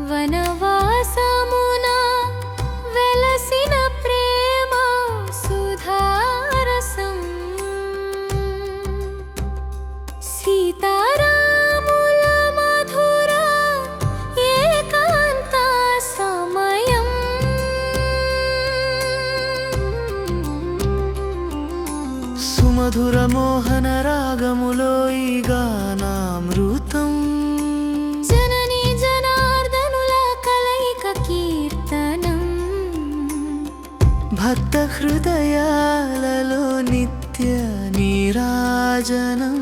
వనవాసమున వెలసిన ప్రేమ సుధారసం. సీతారాముల మధుర ఏకాంత సమయం. సుమధుర మోహన రాగములో ఈ గానామృతం. భక్త హృదయాలలో నిత్య నీరాజనం.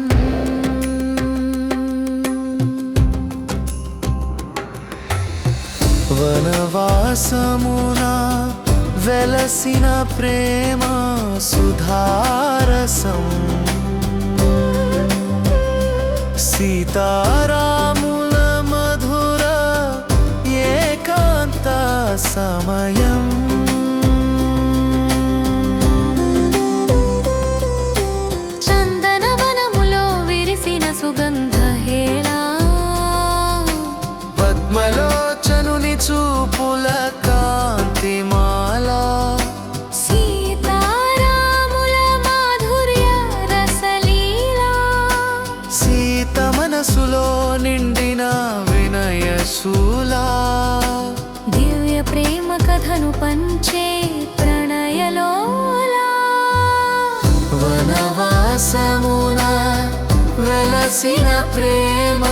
వనవాసమున వెలసిన ప్రేమ సుధారసం. సీతారాముల మధుర ఏకాంత సమయం. వినయశూలా దివ్య ప్రేమ కథను పంచే ప్రణయలోలా. వనవాసమున వెలసిన ప్రేమ.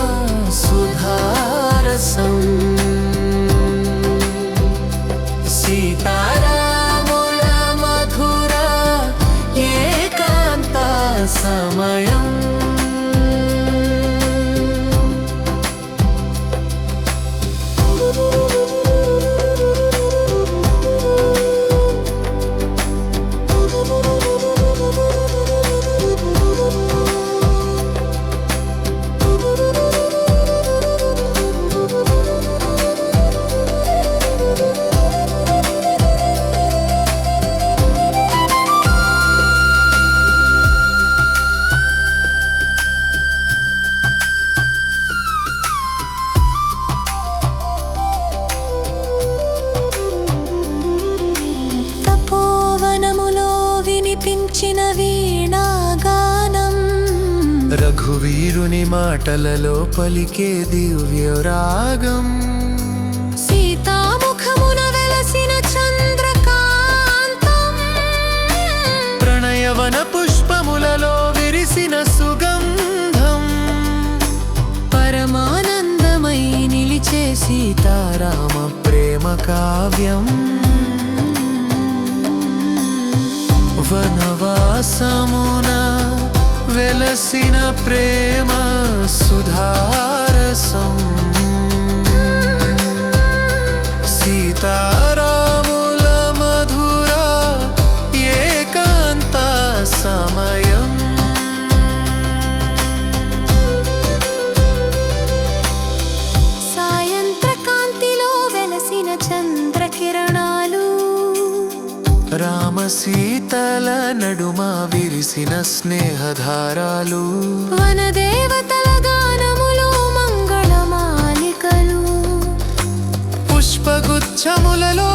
వినిపించిన వీణాగానం. రఘువీరుని మాటలలో పలికే దివ్య రాగం. సీతాముఖమున వెలసిన చంద్రకాంతం. ప్రణయవన పుష్పములలో విరిసిన సుగంధం. పరమానందమై నిలిచే సీతారామ ప్రేమ కావ్యం. వనవాసమున వెలసిన ప్రేమ సుధారసం సీతారాముల సీతల నడుమ విరిసిన స్నేహధారాలు వనదేవతల గానములో మంగళమాలికలు పుష్పగుచ్చములలో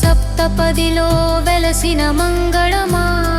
సప్తపదిలో వెలసిన మంగళమా?